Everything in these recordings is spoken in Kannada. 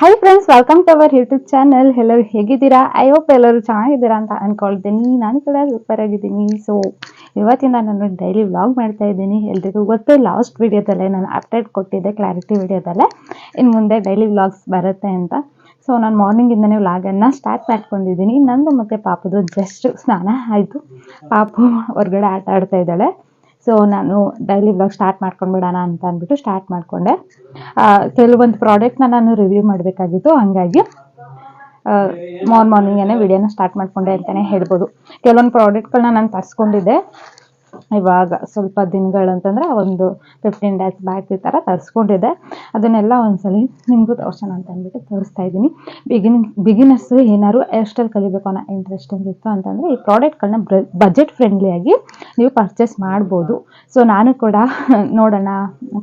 Hi friends welcome to our YouTube channel ಎಲ್ಲರೂ ಹೇಗಿದ್ದೀರಾ? ಐ ಹೋಪ್ ಎಲ್ಲರೂ ಚೆನ್ನಾಗಿದ್ದೀರಾ ಅಂತ ಅನ್ಕೊಳ್ತೀನಿ. ನಾನು ಕೂಡ ಸೂಪರ್ ಆಗಿದ್ದೀನಿ. ಸೊ ಇವತ್ತಿಂದ ನಾನು ಡೈಲಿ ವ್ಲಾಗ್ ಮಾಡ್ತಾ ಇದ್ದೀನಿ. ಎಲ್ರಿಗೂ ಗೊತ್ತು ಲಾಸ್ಟ್ ವಿಡಿಯೋದಲ್ಲೇ ನಾನು ಅಪ್ಡೇಟ್ ಕೊಟ್ಟಿದ್ದೆ ಕ್ಲಾರಿಟಿ ವಿಡಿಯೋದಲ್ಲೇ ಇನ್ನು ಮುಂದೆ ಡೈಲಿ ವ್ಲಾಗ್ಸ್ ಬರುತ್ತೆ ಅಂತ. ಸೊ ನಾನು ಮಾರ್ನಿಂಗಿಂದನೇ ವ್ಲಾಗನ್ನು ಸ್ಟಾರ್ಟ್ ಮಾಡ್ಕೊಂಡಿದ್ದೀನಿ. ನಂದು ಮತ್ತು ಪಾಪದು ಜಸ್ಟ್ ಸ್ನಾನ ಆಯಿತು. ಪಾಪು ಹೊರಗಡೆ ಆಟ ಆಡ್ತಾ ಇದ್ದಾಳೆ. ಸೊ ನಾನು ಡೈಲಿ ಬ್ಲಾಗ್ ಸ್ಟಾರ್ಟ್ ಮಾಡ್ಕೊಂಡ್ಬಿಡೋಣ ಅಂತ ಅಂದ್ಬಿಟ್ಟು ಸ್ಟಾರ್ಟ್ ಮಾಡಿಕೊಂಡೆ. ಕೆಲವೊಂದು ಪ್ರಾಡಕ್ಟ್ನ ನಾನು ರಿವ್ಯೂ ಮಾಡಬೇಕಾಗಿತ್ತು, ಹಂಗಾಗಿ ಮಾರ್ನ್ ಮಾರ್ನಿಂಗೇ ವಿಡಿಯೋನ ಸ್ಟಾರ್ಟ್ ಮಾಡ್ಕೊಂಡೆ ಅಂತಲೇ ಹೇಳ್ಬೋದು. ಕೆಲವೊಂದು ಪ್ರಾಡಕ್ಟ್ಗಳನ್ನ ನಾನು ತರಿಸ್ಕೊಂಡಿದ್ದೆ. ಇವಾಗ ಸ್ವಲ್ಪ ದಿನಗಳಂತಂದ್ರೆ ಒಂದು ಫಿಫ್ಟೀನ್ ಡೇಸ್ ಬ್ಯಾಕ್ ಈ ಥರ ತರಿಸ್ಕೊಂಡಿದ್ದೆ. ಅದನ್ನೆಲ್ಲ ಒಂದ್ಸಲಿ ನಿಮಗೂ ತೋರ್ಸೋಣ ಅಂತ ಅಂದ್ಬಿಟ್ಟು ತೋರಿಸ್ತಾ ಇದ್ದೀನಿ. ಬಿಗಿನಿಂಗ್ ಬಿಗಿನರ್ಸ್ ಏನಾದ್ರು ಸ್ಟೈಲ್ ಕಲಿಬೇಕು ಅನ್ನೋ ಇಂಟ್ರೆಸ್ಟಿಂಗ್ ಇತ್ತು ಅಂತಂದರೆ ಈ ಪ್ರಾಡಕ್ಟ್ಗಳನ್ನ ಬಜೆಟ್ ಫ್ರೆಂಡ್ಲಿಯಾಗಿ ನೀವು ಪರ್ಚೇಸ್ ಮಾಡ್ಬೋದು. ಸೊ ನಾನು ಕೂಡ ನೋಡೋಣ,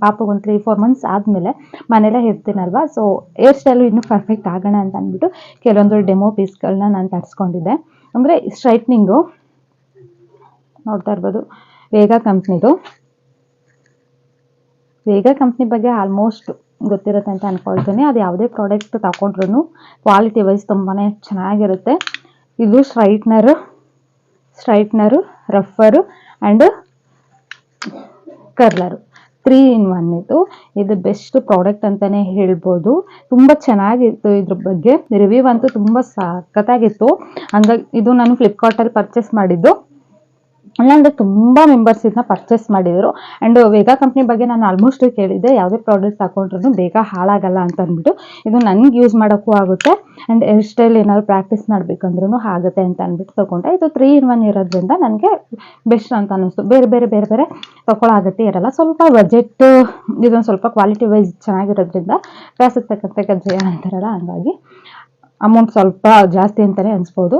ಪಾಪಗೆ ಒಂದು ತ್ರೀ ಫೋರ್ ಮಂತ್ಸ್ ಆದಮೇಲೆ ಮನೇಲೇ ಇರ್ತೀನಲ್ವಾ? ಸೊ ಹೇರ್ ಸ್ಟೈಲು ಇನ್ನೂ ಪರ್ಫೆಕ್ಟ್ ಆಗೋಣ ಅಂತ ಅಂದ್ಬಿಟ್ಟು ಕೆಲವೊಂದು ಡೆಮೋ ಪೀಸ್ಗಳನ್ನ ನಾನು ತರಿಸ್ಕೊಂಡಿದ್ದೆ. ಅಂದರೆ ಸ್ಟ್ರೈಟ್ನಿಂಗು ನೋಡ್ತಾ ಇರ್ಬೋದು. ವೇಗ ಕಂಪ್ನಿದು. ವೇಗ ಕಂಪ್ನಿ ಬಗ್ಗೆ ಆಲ್ಮೋಸ್ಟ್ ಗೊತ್ತಿರುತ್ತೆ ಅಂತ ಅಂದ್ಕೊಳ್ತೀನಿ ಅದು ಯಾವುದೇ ಪ್ರಾಡಕ್ಟ್ ತಗೊಂಡ್ರು ಕ್ವಾಲಿಟಿ ವೈಸ್ ತುಂಬಾ ಚೆನ್ನಾಗಿರುತ್ತೆ. ಇದು straightener straightener ರಫರು and curler three in one ಇದು. ಇದು ಬೆಸ್ಟ್ ಪ್ರಾಡಕ್ಟ್ ಅಂತಲೇ ಹೇಳ್ಬೋದು. ತುಂಬ ಚೆನ್ನಾಗಿತ್ತು ಇದ್ರ ಬಗ್ಗೆ. ರಿವ್ಯೂ ಅಂತೂ ತುಂಬ ಸಖತ್ತಾಗಿತ್ತು. ಹಂಗಾಗಿ ಇದು ನಾನು ಫ್ಲಿಪ್ಕಾರ್ಟಲ್ಲಿ ಪರ್ಚೇಸ್ ಮಾಡಿದ್ದು. ಅಲ್ಲಾಂದರೆ ತುಂಬ ಮೆಂಬರ್ಸ್ ಇದನ್ನ ಪರ್ಚೇಸ್ ಮಾಡಿದರು. ಆ್ಯಂಡ್ ವೇಗಾ ಕಂಪ್ನಿ ಬಗ್ಗೆ ನಾನು ಆಲ್ಮೋಸ್ಟ್ ಕೇಳಿದ್ದೆ, ಯಾವುದೇ ಪ್ರಾಡಕ್ಟ್ ತಗೊಂಡ್ರು ಬೇಗ ಹಾಳಾಗಲ್ಲ ಅಂತ ಅಂದ್ಬಿಟ್ಟು. ಇದು ನನಗೆ ಯೂಸ್ ಮಾಡೋಕ್ಕೂ ಆಗುತ್ತೆ. ಆ್ಯಂಡ್ ಹೇರ್ ಸ್ಟೈಲ್ ಏನಾದ್ರು ಪ್ರಾಕ್ಟೀಸ್ ಮಾಡಬೇಕಂದ್ರೂ ಆಗುತ್ತೆ ಅಂತ ಅಂದ್ಬಿಟ್ಟು ತೊಗೊಂಡೆ. ಇದು ತ್ರೀ ಇನ್ ಒನ್ ಇರೋದ್ರಿಂದ ನನಗೆ ಬೆಸ್ಟ್ ಅಂತ ಅನ್ನಿಸ್ತು. ಬೇರೆ ಬೇರೆ ಬೇರೆ ಬೇರೆ ತೊಗೊಳ್ಳೋ ಅಗತ್ಯ ಇರಲ್ಲ. ಸ್ವಲ್ಪ ಬಜೆಟ್ ಇದೊಂದು ಸ್ವಲ್ಪ ಕ್ವಾಲಿಟಿ ವೈಸ್ ಚೆನ್ನಾಗಿರೋದ್ರಿಂದ ತಕ್ಕಂತೆ ಗಜ್ಜೆಯ ಅಂತಾರಲ್ಲ, ಹಂಗಾಗಿ ಅಮೌಂಟ್ ಸ್ವಲ್ಪ ಜಾಸ್ತಿ ಅಂತಲೇ ಅನಿಸ್ಬೋದು.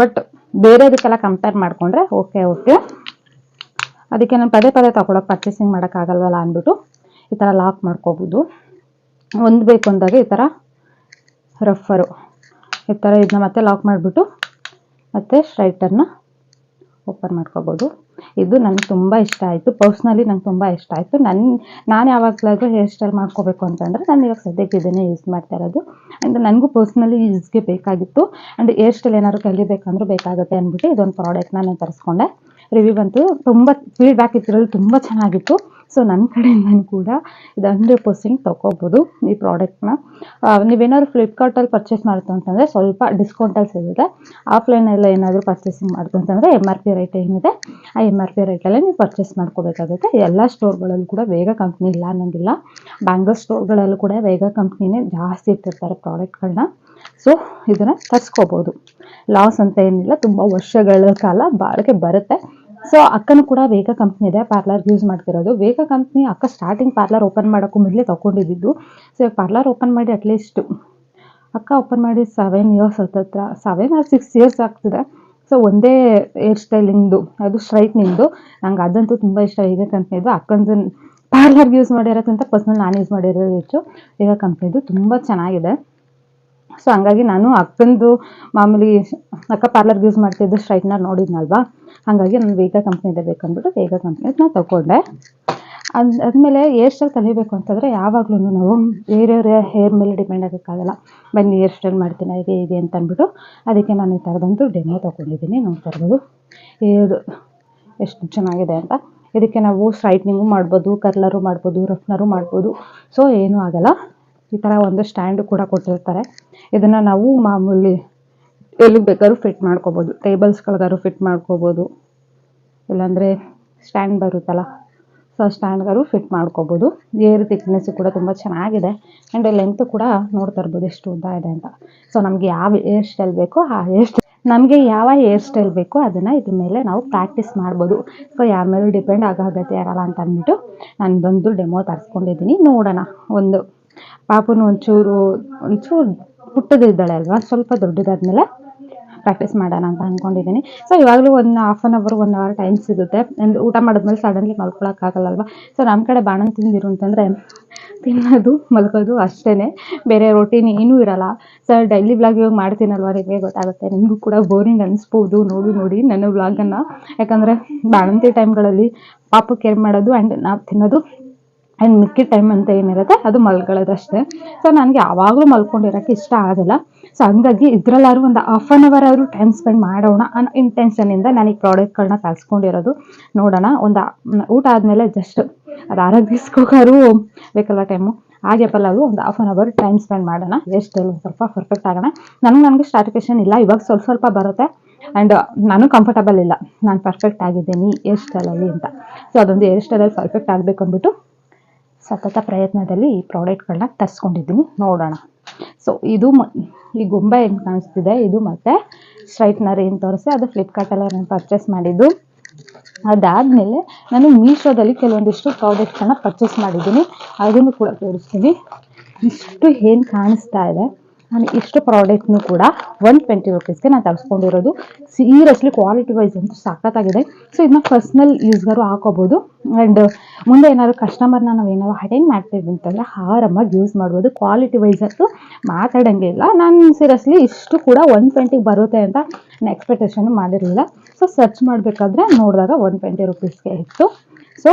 ಬಟ್ ಬೇರೆದಕ್ಕೆಲ್ಲ ಕಂಪೇರ್ ಮಾಡಿಕೊಂಡ್ರೆ ಓಕೆ ಓಕೆ ಅದಕ್ಕೆ ನಾನು ಪದೇ ಪದೇ ತೊಗೊಳಕ್ಕೆ ಪರ್ಚೇಸಿಂಗ್ ಮಾಡೋಕ್ಕಾಗಲ್ವಲ್ಲ ಅಂದ್ಬಿಟ್ಟು ಈ ಥರ ಲಾಕ್ ಮಾಡ್ಕೋಬೋದು. ಒಂದು ಬೇಕು ಅಂದಾಗ ಈ ಥರ ರಫರು ಈ ಥರ ಇದನ್ನ ಮತ್ತೆ ಲಾಕ್ ಮಾಡಿಬಿಟ್ಟು ಮತ್ತು ಸ್ಟ್ರೈಟರ್ನ ಓಪನ್ ಮಾಡ್ಕೋಬೋದು. ಇದು ನನಗೆ ತುಂಬ ಇಷ್ಟ ಆಯಿತು. ಪರ್ಸ್ನಲಿ ನಂಗೆ ತುಂಬ ಇಷ್ಟ ಆಯಿತು. ನನ್ನ ನಾನು ಯಾವಾಗಲಾದರೂ ಹೇರ್ ಸ್ಟೈಲ್ ಮಾಡ್ಕೋಬೇಕು ಅಂತಂದರೆ ನಾನು ಇವಾಗ ಸದ್ಯಕ್ಕೆ ಇದನ್ನೇ ಯೂಸ್ ಮಾಡ್ತಾ ಇರೋದು. ಆ್ಯಂಡ್ ನನಗೂ ಪರ್ಸ್ನಲಿ ಯೂಸ್ಗೆ ಬೇಕಾಗಿತ್ತು. ಆ್ಯಂಡ್ ಹೇರ್ ಸ್ಟೈಲ್ ಏನಾದ್ರು ಕಲಿಬೇಕಂದ್ರೂ ಬೇಕಾಗುತ್ತೆ ಅಂದ್ಬಿಟ್ಟು ಇದೊಂದು ಪ್ರಾಡಕ್ಟ್ನ ನಾನು ತರಿಸ್ಕೊಂಡೆ. ರಿವ್ಯೂ ಬಂತು. ತುಂಬ ಫೀಡ್ಬ್ಯಾಕ್ ಇದ್ರಲ್ಲಿ ತುಂಬ ಚೆನ್ನಾಗಿತ್ತು. ಸೊ ನನ್ನ ಕಡೆಯಿಂದನೂ ಕೂಡ ಇದು ಹಂಡ್ರೆಡ್ ಪರ್ಸೆಂಟ್ ತೊಗೋಬೋದು ಈ ಪ್ರಾಡಕ್ಟ್ನ ನೀವೇನಾದ್ರು ಫ್ಲಿಪ್ಕಾರ್ಟಲ್ಲಿ ಪರ್ಚೇಸ್ ಮಾಡ್ತು ಅಂತಂದರೆ ಸ್ವಲ್ಪ ಡಿಸ್ಕೌಂಟಲ್ಲಿ ಸಿಗುತ್ತೆ. ಆಫ್ಲೈನಲ್ಲಿ ಏನಾದರೂ ಪರ್ಚೇಸಿಂಗ್ ಮಾಡ್ತು ಅಂತಂದರೆ ಎಂ ಆರ್ ಪಿ ರೇಟ್ ಏನಿದೆ ಆ ಎಂ ಆರ್ ಪಿ ರೇಟಲ್ಲೇ ನೀವು ಪರ್ಚೇಸ್ ಮಾಡ್ಕೋಬೇಕಾಗುತ್ತೆ. ಎಲ್ಲ ಸ್ಟೋರ್ಗಳಲ್ಲೂ ಕೂಡ ವೇಗ ಕಂಪ್ನಿ ಇಲ್ಲ ಅನ್ನೋಂಗಿಲ್ಲ. ಬ್ಯಾಂಗ್ಲೂರ್ ಸ್ಟೋರ್ಗಳಲ್ಲೂ ಕೂಡ ವೇಗ ಕಂಪ್ನಿನೇ ಜಾಸ್ತಿ ಇಟ್ಟಿರ್ತಾರೆ ಪ್ರಾಡಕ್ಟ್ಗಳನ್ನ ಸೊ ಇದನ್ನು ತರಿಸ್ಕೋಬೋದು. ಲಾಸ್ ಅಂತ ಏನಿಲ್ಲ, ತುಂಬ ವರ್ಷಗಳ ಕಾಲ ಬಾಳಿಕೆ ಬರುತ್ತೆ. ಸೊ ಅಕ್ಕನೂ ಕೂಡ ವೇಗ ಕಂಪ್ನಿ ಇದೆ. ಪಾರ್ಲರ್ ಯೂಸ್ ಮಾಡ್ತಿರೋದು. ವೇಗ ಕಂಪ್ನಿ ಅಕ್ಕ ಸ್ಟಾರ್ಟಿಂಗ್ ಪಾರ್ಲರ್ ಓಪನ್ ಮಾಡೋಕ್ಕೂ ಮೊದಲೇ ತೊಗೊಂಡಿದ್ದು ಸೊ ಪಾರ್ಲರ್ ಓಪನ್ ಮಾಡಿ ಅಟ್ಲೀಸ್ಟ್ ಅಕ್ಕ ಓಪನ್ ಮಾಡಿ ಸೆವೆನ್ ಇಯರ್ಸ್ ಹತ್ತತ್ರ. ಸೆವೆನ್ ಆರ್ ಸಿಕ್ಸ್ ಇಯರ್ಸ್ ಆಗ್ತಿದೆ. ಸೊ ಒಂದೇ ಹೇರ್ ಸ್ಟೈಲಿಂಗ್ದು ಅದು ಸ್ಟ್ರೈಟ್ನಿಂಗ್ದು ನಂಗೆ ಅದಂತೂ ತುಂಬ ಇಷ್ಟ. ವೇಗ ಕಂಪ್ನಿದು ಅಕ್ಕಂದು ಪಾರ್ಲರ್ಗೆ ಯೂಸ್ ಮಾಡಿರೋಕ್ಕಿಂತ ಪರ್ಸ್ನಲ್ ನಾನು ಯೂಸ್ ಮಾಡಿರೋದು ಹೆಚ್ಚು. ವೇಗ ಕಂಪ್ನಿದು ತುಂಬ ಚೆನ್ನಾಗಿದೆ. ಸೊ ಹಂಗಾಗಿ ನಾನು ಅಕ್ಕಂದು ಮಾಮೂಲಿ ಅಕ್ಕ ಪಾರ್ಲರ್ಗೆ ಯೂಸ್ ಮಾಡ್ತಿದ್ದು ಸ್ಟ್ರೈಟ್ನರ್ ನೋಡಿದ್ನಲ್ವಾ? ಹಾಗಾಗಿ ನಾನು ವೇಗ ಕಂಪ್ನಿದೆ ಬೇಕಂದ್ಬಿಟ್ಟು ವೇಗ ಕಂಪ್ನಿದು ನಾನು ತಗೊಂಡೆ. ಅದು ಆದಮೇಲೆ ಹೇರ್ ಸ್ಟೈಲ್ ಕಲಿಬೇಕು ಅಂತಂದರೆ ಯಾವಾಗಲೂ ನಾವು ಬೇರೆಯವ್ರ ಹೇರ್ ಮೇಲೆ ಡಿಪೆಂಡ್ ಆಗೋಕ್ಕಾಗಲ್ಲ. ಬನ್ನಿ ಹೇರ್ ಸ್ಟೈಲ್ ಮಾಡ್ತೀನಿ, ಹೇಗೆ ಇದೆ ಅಂತ ಅಂದ್ಬಿಟ್ಟು ಅದಕ್ಕೆ ನಾನು ಈ ಥರದೊಂದು ಡೆಮೋ ತೊಗೊಂಡಿದ್ದೀನಿ. ನೋಡ್ತಾ ಇರ್ಬೋದು. ಹೇರ್ ಎಷ್ಟು ಚೆನ್ನಾಗಿದೆ ಅಂತ. ಇದಕ್ಕೆ ನಾವು ಸ್ಟ್ರೈಟ್ನಿಂಗು ಮಾಡ್ಬೋದು ಕರ್ಲರು ಮಾಡ್ಬೋದು ರಫ್ನರು ಮಾಡ್ಬೋದು. ಸೊ ಏನೂ ಆಗಲ್ಲ. ಈ ಥರ ಒಂದು ಸ್ಟ್ಯಾಂಡ್ ಕೂಡ ಕೊಟ್ಟಿರ್ತಾರೆ. ಇದನ್ನು ನಾವು ಮಾಮೂಲಿ ಎಲ್ಲಿಗೆ ಬೇಕಾದ್ರೂ ಫಿಟ್ ಮಾಡ್ಕೋಬೋದು. ಟೇಬಲ್ಸ್ಗಳಿಗಾದ್ರು ಫಿಟ್ ಮಾಡ್ಕೋಬೋದು. ಇಲ್ಲಾಂದರೆ ಸ್ಟ್ಯಾಂಡ್ ಬರುತ್ತಲ್ಲ ಸೊ ಸ್ಟ್ಯಾಂಡ್ಗಾದ್ರು ಫಿಟ್ ಮಾಡ್ಕೋಬೋದು. ಏರ್ ತಿಕ್ನೆಸ್ಸು ಕೂಡ ತುಂಬ ಚೆನ್ನಾಗಿದೆ. ಆ್ಯಂಡ್ ಲೆಂತ್ ಕೂಡ ನೋಡ್ತಾ ಇರ್ಬೋದು ಎಷ್ಟು ಉದ್ದ ಇದೆ ಅಂತ. ಸೊ ನಮಗೆ ಯಾವ ಏರ್ ಸ್ಟೈಲ್ ಬೇಕೋ ಆ ಹೇರ್ ಸ್ಟೈಲ್ ನಮಗೆ ಯಾವ ಹೇರ್ ಸ್ಟೈಲ್ ಬೇಕೋ ಅದನ್ನು ಇದ್ರ ಮೇಲೆ ನಾವು ಪ್ರಾಕ್ಟೀಸ್ ಮಾಡ್ಬೋದು. ಸೊ ಯಾರ ಮೇಲೂ ಡಿಪೆಂಡ್ ಆಗೋ ಅಗತ್ಯ ಇರಲ್ಲ ಅಂತ ಅಂದ್ಬಿಟ್ಟು ನಾನು ಬಂದು ಡೆಮೋ ತರಿಸ್ಕೊಂಡಿದ್ದೀನಿ. ನೋಡೋಣ ಒಂದು ಪಾಪುನು ಒಂಚೂರು ಒಂಚೂರು ಪುಟ್ಟದಿದ್ದಾಳೆ ಅಲ್ವಾ? ಸ್ವಲ್ಪ ದೊಡ್ಡದಾದ್ಮೇಲೆ ಪ್ರಾಕ್ಟೀಸ್ ಮಾಡೋಣ ಅಂತ ಅಂದ್ಕೊಂಡಿದ್ದೀನಿ ಸೊ ಇವಾಗಲೂ ಒಂದು half an hour one hour time ಸಿಗುತ್ತೆ. ಒಂದು ಊಟ ಮಾಡಿದ್ಮೇಲೆ ಸಡನ್ಲಿ ಮಲ್ಕೊಳಕ್ಕಾಗಲ್ಲಲ್ವ? ಸೊ ನಮ್ಮ ಕಡೆ ಬಾಣನ್ ತಿಂದಿರು ಅಂತಂದರೆ ತಿನ್ನೋದು, ಮಲ್ಕೋದು ಅಷ್ಟೇ ಬೇರೆ ರೊಟೀನ್ ಏನೂ ಇರಲ್ಲ. ಸೊ ಡೈಲಿ ವ್ಲಾಗ್ ಇವಾಗ ಮಾಡ್ತೀನಲ್ವ ನಿಮಗೆ ಗೊತ್ತಾಗುತ್ತೆ. ನಿಮಗೂ ಕೂಡ ಬೋರಿಂಗ್ ಅನಿಸ್ಬೋದು. ನೋಡಿ ನೋಡಿ ನನ್ನ ವ್ಲಾಗನ್ನು ಯಾಕಂದರೆ ಬಾಣಂತಿ ಟೈಮ್ಗಳಲ್ಲಿ ಪಾಪು ಕೇರ್ ಮಾಡೋದು ಆ್ಯಂಡ್ ನಾವು ತಿನ್ನೋದು ಆ್ಯಂಡ್ ಮಿಕ್ಕಿದ ಟೈಮ್ ಅಂತ ಏನಿರುತ್ತೆ, ಅದು ಮಲ್ಕೊಳ್ಳೋದಷ್ಟೇ ಸೊ ನನಗೆ ಯಾವಾಗಲೂ ಮಲ್ಕೊಂಡಿರೋಕ್ಕೆ ಇಷ್ಟ ಆಗೋಲ್ಲ. ಸೊ ಹಂಗಾಗಿ ಇದ್ರಲ್ಲಾದ್ರೂ ಒಂದು ಹಾಫ್ ಆನ್ ಅವರ್ ಆದರೂ ಟೈಮ್ ಸ್ಪೆಂಡ್ ಮಾಡೋಣ ಅನ್ನೋ ಇಂಟೆನ್ಷನಿಂದ ನಾನು ಈ ಪ್ರಾಡಕ್ಟ್ಗಳನ್ನ ತರಿಸ್ಕೊಂಡಿರೋದು ನೋಡೋಣ, ಒಂದು ಊಟ ಆದಮೇಲೆ ಜಸ್ಟ್ ಅದು ಆರೋಗ್ಯಿಸ್ಕೋಕಾರು ಬೇಕಲ್ಲ ಟೈಮು ಹಾಗೆ ಪಲ್ಲಾದ್ರು ಒಂದು half an hour time spend ಮಾಡೋಣ. ಎಷ್ಟೆಲ್ಲ ಸ್ವಲ್ಪ ಪರ್ಫೆಕ್ಟ್ ಆಗೋಣ. ನನಗೆ ನನಗೆ ಸ್ಟಾಟಿಫಿಕೇಶನ್ ಇಲ್ಲ. ಇವಾಗ ಸ್ವಲ್ಪ ಸ್ವಲ್ಪ ಬರುತ್ತೆ. ಆ್ಯಂಡ್ ನಾನು ಕಂಫರ್ಟಬಲ್ ಇಲ್ಲ. ನಾನು ಪರ್ಫೆಕ್ಟ್ ಆಗಿದ್ದೀನಿ ಹೇರ್ ಸ್ಟೈಲಲ್ಲಿ ಅಂತ. ಸೊ ಅದೊಂದು ಹೇರ್ ಸ್ಟೈಲಲ್ಲಿ ಪರ್ಫೆಕ್ಟ್ ಆಗಬೇಕು ಅಂದ್ಬಿಟ್ಟು ಸತತ ಪ್ರಯತ್ನದಲ್ಲಿ ಈ ಪ್ರಾಡಕ್ಟ್ಗಳನ್ನ ತರಿಸ್ಕೊಂಡಿದ್ದೀನಿ. ನೋಡೋಣ. ಸೊ ಇದು ಈ ಗೊಂಬೆ ಏನು ಕಾಣಿಸ್ತಿದೆ? ಇದು ಮತ್ತೆ ಸ್ಟ್ರೈಟ್ನರ್ ಏನು ತೋರಿಸಿ ಅದು ಫ್ಲಿಪ್ಕಾರ್ಟಲ್ಲಿ ನಾನು ಪರ್ಚೇಸ್ ಮಾಡಿದ್ದು. ಅದಾದಮೇಲೆ ನಾನು ಮೀಶೋದಲ್ಲಿ ಕೆಲವೊಂದಿಷ್ಟು ಪ್ರಾಡಕ್ಟ್ಸನ್ನು ಪರ್ಚೇಸ್ ಮಾಡಿದ್ದೀನಿ. ಅದನ್ನು ಕೂಡ ತೋರಿಸ್ತೀನಿ. ಇಷ್ಟು ಏನು ಕಾಣಿಸ್ತಾ ಇದೆ? ನಾನು ಇಷ್ಟು ಪ್ರಾಡಕ್ಟ್ನು ಕೂಡ ಒನ್ ಟ್ವೆಂಟಿ ರುಪೀಸ್ಗೆ ನಾನು ತರಿಸ್ಕೊಂಡಿರೋದು. ಸೀರಿಯಸ್ಲಿ ಕ್ವಾಲಿಟಿ ವೈಸ್ ಅಂತೂ ಸಖತ್ತಾಗಿದೆ. ಸೊ ಇದನ್ನ ಪರ್ಸ್ನಲ್ ಯೂಸ್ಗಾರು ಹಾಕೋಬೋದು. ಆ್ಯಂಡ್ ಮುಂದೆ ಏನಾದ್ರು ಕಸ್ಟಮರ್ನ ನಾವು ಏನಾದ್ರು ಅಟೆಂಡ್ ಮಾಡ್ತೀವಿ ಅಂತಂದರೆ ಆರಾಮಾಗಿ ಯೂಸ್ ಮಾಡ್ಬೋದು. ಕ್ವಾಲಿಟಿ ವೈಸ್ ಅಂತೂ ಮಾತಾಡೋಂಗೆ ಇಲ್ಲ. ನಾನು ಸೀರಿಯಸ್ಲಿ ಇಷ್ಟು ಕೂಡ ಒನ್ ಟ್ವೆಂಟಿಗೆ ಬರುತ್ತೆ ಅಂತ ನಾನು ಎಕ್ಸ್ಪೆಕ್ಟೇಷನ್ ಮಾಡಿರಲಿಲ್ಲ. ಸೊ ಸರ್ಚ್ ಮಾಡಬೇಕಾದ್ರೆ ನೋಡಿದಾಗ ಒನ್ ಟ್ವೆಂಟಿ ರುಪೀಸ್ಗೆ ಇತ್ತು. ಸೊ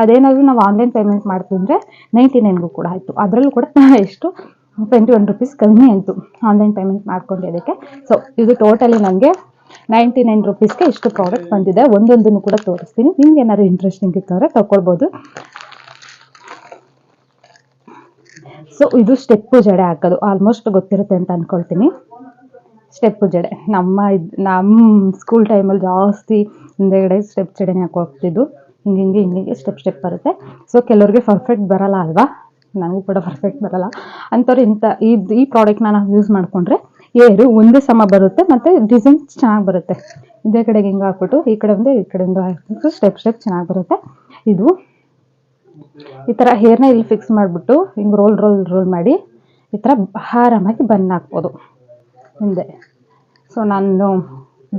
ಅದೇನಾದರೂ ನಾವು ಆನ್ಲೈನ್ ಪೇಮೆಂಟ್ ಮಾಡ್ತೀವಿ ಅಂದರೆ ನೈಂಟಿ ನೈನ್ಗೂ ಕೂಡ ಆಯಿತು. ಅದರಲ್ಲೂ ಕೂಡ ಎಷ್ಟು ಟ್ವೆಂಟಿ ಒನ್ ರುಪೀಸ್ ಕಮ್ಮಿ ಆಯಿತು. ಆನ್ಲೈನ್ ಪೇಮೆಂಟ್ ಮಾಡ್ಕೊಂಡಿದ್ದಕ್ಕೆ ಸೊ ಇದು ಟೋಟಲಿ ನನಗೆ ನೈಂಟಿ ನೈನ್ ರುಪೀಸ್ಗೆ ಇಷ್ಟು ಪ್ರಾಡಕ್ಟ್ ಬಂದಿದೆ. ಒಂದೊಂದನ್ನು ಕೂಡ ತೋರಿಸ್ತೀನಿ. ನಿಮ್ಗೆ ಏನಾದ್ರು ಇಂಟ್ರೆಸ್ಟಿಂಗ್ ಇತ್ತಂದರೆ ತಗೊಳ್ಬೋದು ಸೊ ಇದು ಸ್ಟೆಪ್ಪು ಜಡೆ ಹಾಕೋದು. ಆಲ್ಮೋಸ್ಟ್ ಗೊತ್ತಿರುತ್ತೆ ಅಂತ ಅಂದ್ಕೊಳ್ತೀನಿ ಸ್ಟೆಪ್ಪು ಜಡೆ. ನಮ್ಮ ನಮ್ಮ ಸ್ಕೂಲ್ ಟೈಮಲ್ಲಿ ಜಾಸ್ತಿ ಹಿಂದೆಗಡೆ ಸ್ಟೆಪ್ ಜಡೆನೇ ಹಾಕೋಗ್ತಿದ್ದು ಹಿಂಗೆ ಹಿಂಗೆ ಹಿಂಗೆ ಸ್ಟೆಪ್ ಸ್ಟೆಪ್ ಬರುತ್ತೆ. ಸೊ ಕೆಲವ್ರಿಗೆ ಪರ್ಫೆಕ್ಟ್ ಬರಲ್ಲ ಅಲ್ವಾ? ನನಗೂ ಕೂಡ ಪರ್ಫೆಕ್ಟ್ ಬರಲ್ಲ. ಅಂಥವ್ರು ಇಂಥ ಈ ಈ ಪ್ರಾಡಕ್ಟ್ನ ನಾವು ಯೂಸ್ ಮಾಡಿಕೊಂಡ್ರೆ ಏರು ಒಂದೇ ಸಮ ಬರುತ್ತೆ ಮತ್ತು ಡಿಸೈನ್ ಚೆನ್ನಾಗಿ ಬರುತ್ತೆ. ಇದೇ ಕಡೆಗೆ ಹಿಂಗೆ ಹಾಕ್ಬಿಟ್ಟು, ಈ ಕಡೆ ಒಂದು, ಈ ಕಡೆಯಿಂದ ಹಾಕ್ಬಿಟ್ಟು ಸ್ಟೆಪ್ ಸ್ಟೆಪ್ ಚೆನ್ನಾಗಿ ಬರುತ್ತೆ. ಇದು ಈ ಥರ ಹೇರ್ನ ಇಲ್ಲಿ ಫಿಕ್ಸ್ ಮಾಡಿಬಿಟ್ಟು, ಹಿಂಗೆ ರೋಲ್ ರೋಲ್ ರೋಲ್ ಮಾಡಿ ಈ ಥರ ಆರಾಮಾಗಿ ಬನ್ ಹಾಕ್ಬೋದು. ಹಿಂದೆ. ಸೊ ನಾನು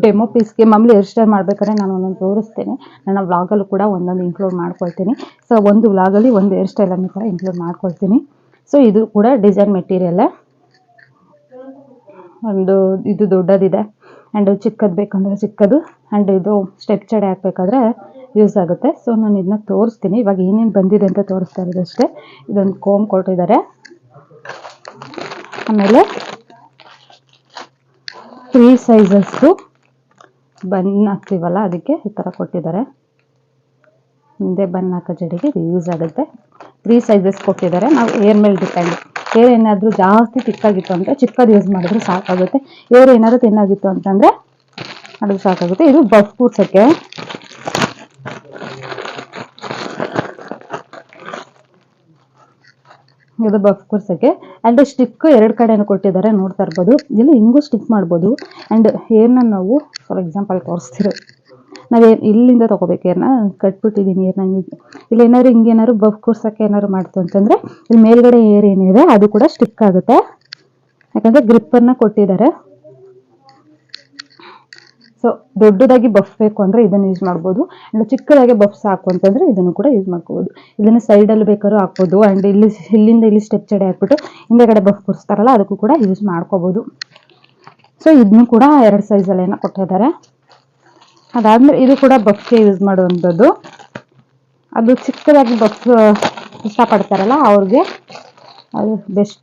ಡೆಮೋ ಪೀಸ್ಗೆ ಮಾಮೂಲಿ ಹೇರ್ ಸ್ಟೈಲ್ ಮಾಡ್ಬೇಕಾದ್ರೆ ನಾನು ಒಂದೊಂದು ತೋರಿಸ್ತೇನೆ. ನನ್ನ ವ್ಲಾಗಲ್ಲೂ ಕೂಡ ಒಂದೊಂದು ಇನ್ಕ್ಲೂಡ್ ಮಾಡ್ಕೊಳ್ತೀನಿ. ಸೊ ಒಂದು ವ್ಲಾಗಲ್ಲಿ ಒಂದು ಹೇರ್ ಸ್ಟೈಲನ್ನು ಕೂಡ ಇನ್ಕ್ಲೂಡ್ ಮಾಡ್ಕೊಳ್ತೀನಿ. ಸೊ ಇದು ಕೂಡ ಡಿಸೈನ್ ಮೆಟೀರಿಯಲ್ಲೇ ಒಂದು ಇದು ದೊಡ್ಡದಿದೆ. ಆ್ಯಂಡ್ ಚಿಕ್ಕದು ಬೇಕಂದರೆ ಚಿಕ್ಕದು. ಆ್ಯಂಡ್ ಇದು ಸ್ಟೆಪ್ ಚಡೆ ಹಾಕ್ಬೇಕಾದ್ರೆ ಯೂಸ್ ಆಗುತ್ತೆ. ಸೊ ನಾನು ಇದನ್ನ ತೋರಿಸ್ತೀನಿ. ಇವಾಗ ಏನೇನು ಬಂದಿದೆ ಅಂತ ತೋರಿಸ್ತಾ ಇರೋದು ಅಷ್ಟೇ. ಇದೊಂದು ಕೋಮ್ ಕೊಟ್ಟಿದ್ದಾರೆ. ಆಮೇಲೆ ತ್ರೀ ಸೈಜಸ್ಸು ಬನ್ ಹಾಕ್ತೀವಲ್ಲ, ಅದಕ್ಕೆ ಈ ಥರ ಕೊಟ್ಟಿದ್ದಾರೆ. ಹಿಂದೆ ಬನ್ ಹಾಕೋ ಜಡಿಗೆ ಇದು ಯೂಸ್ ಆಗುತ್ತೆ. ತ್ರೀ ಸೈಜಸ್ ಕೊಟ್ಟಿದ್ದಾರೆ. ನಾವು ಏರ್ ಮೇಲೆ ಡಿಪೆಂಡ್ ಏರ್ ಏನಾದರೂ ಜಾಸ್ತಿ ಚಿಕ್ಕಾಗಿತ್ತು ಅಂದರೆ ಚಿಕ್ಕದು ಯೂಸ್ ಮಾಡಿದ್ರೆ ಸಾಕಾಗುತ್ತೆ. ಏರ್ ಏನಾದರೂ ತಿನ್ನಾಗಿತ್ತು ಅಂತಂದರೆ ಅದು ಸಾಕಾಗುತ್ತೆ. ಇದು ಬಫ್ ಇದು ಬಫ್ ಕೂರ್ಸಕ್ಕೆ ಆ್ಯಂಡ್ ಸ್ಟಿಕ್ ಎರಡು ಕಡೆನೂ ಕೊಟ್ಟಿದ್ದಾರೆ, ನೋಡ್ತಾ ಇರ್ಬೋದು. ಇಲ್ಲಿ ಹಿಂಗೂ ಸ್ಟಿಕ್ ಮಾಡ್ಬೋದು. ಆ್ಯಂಡ್ ಏರ್ನ ನಾವು ಫಾರ್ ಎಕ್ಸಾಂಪಲ್ ತೋರಿಸ್ತಿರೋ, ನಾವೇ ಇಲ್ಲಿಂದ ತೊಗೋಬೇಕು ಏರ್ನ ಕಟ್ಬಿಟ್ಟಿದ್ದೀನಿ ಏರ್ನ ಹಿಂಗೆ. ಇಲ್ಲಿ ಏನಾದ್ರು ಹಿಂಗೆ ಏನಾದ್ರು ಬಫ್ ಕೂರ್ಸಕ್ಕೆ ಏನಾದ್ರು ಮಾಡ್ತು ಅಂತಂದರೆ, ಇಲ್ಲಿ ಮೇಲ್ಗಡೆ ಏರ್ ಏನಿದೆ, ಅದು ಕೂಡ ಸ್ಟಿಕ್ ಆಗುತ್ತೆ. ಯಾಕಂದರೆ ಗ್ರಿಪ್ಪನ್ನು ಕೊಟ್ಟಿದ್ದಾರೆ. ಸೊ ದೊಡ್ಡದಾಗಿ ಬಫ್ ಬೇಕು ಅಂದರೆ ಇದನ್ನು ಯೂಸ್ ಮಾಡ್ಬೋದು. ಅಂಡ್ ಚಿಕ್ಕದಾಗಿ ಬಫ್ ಸಾಕು ಅಂತಂದರೆ ಇದನ್ನು ಕೂಡ ಯೂಸ್ ಮಾಡ್ಕೋಬೋದು. ಇದನ್ನು ಸೈಡಲ್ಲಿ ಬೇಕಾದ್ರೂ ಹಾಕ್ಬೋದು ಆ್ಯಂಡ್ ಇಲ್ಲಿ, ಇಲ್ಲಿಂದ ಇಲ್ಲಿ ಸ್ಟೆಪ್ ಚಡೆ ಹಾಕ್ಬಿಟ್ಟು ಹಿಂದೆಗಡೆ ಬಫ್ ಕೂರಿಸ್ತಾರಲ್ಲ ಅದಕ್ಕೂ ಕೂಡ ಯೂಸ್ ಮಾಡ್ಕೋಬೋದು. ಸೊ ಇದನ್ನು ಕೂಡ ಎರಡು ಸೈಜಲ್ಲೇನೋ ಕೊಟ್ಟಿದ್ದಾರೆ ಅದಾದಮೇಲೆ ಇದು ಕೂಡ ಬಫ್ಗೆ ಯೂಸ್ ಮಾಡುವಂಥದ್ದು. ಅದು ಚಿಕ್ಕದಾಗಿ ಬಫ್ ಇಷ್ಟಪಡ್ತಾರಲ್ಲ ಅವ್ರಿಗೆ ಅದು ಬೆಸ್ಟ್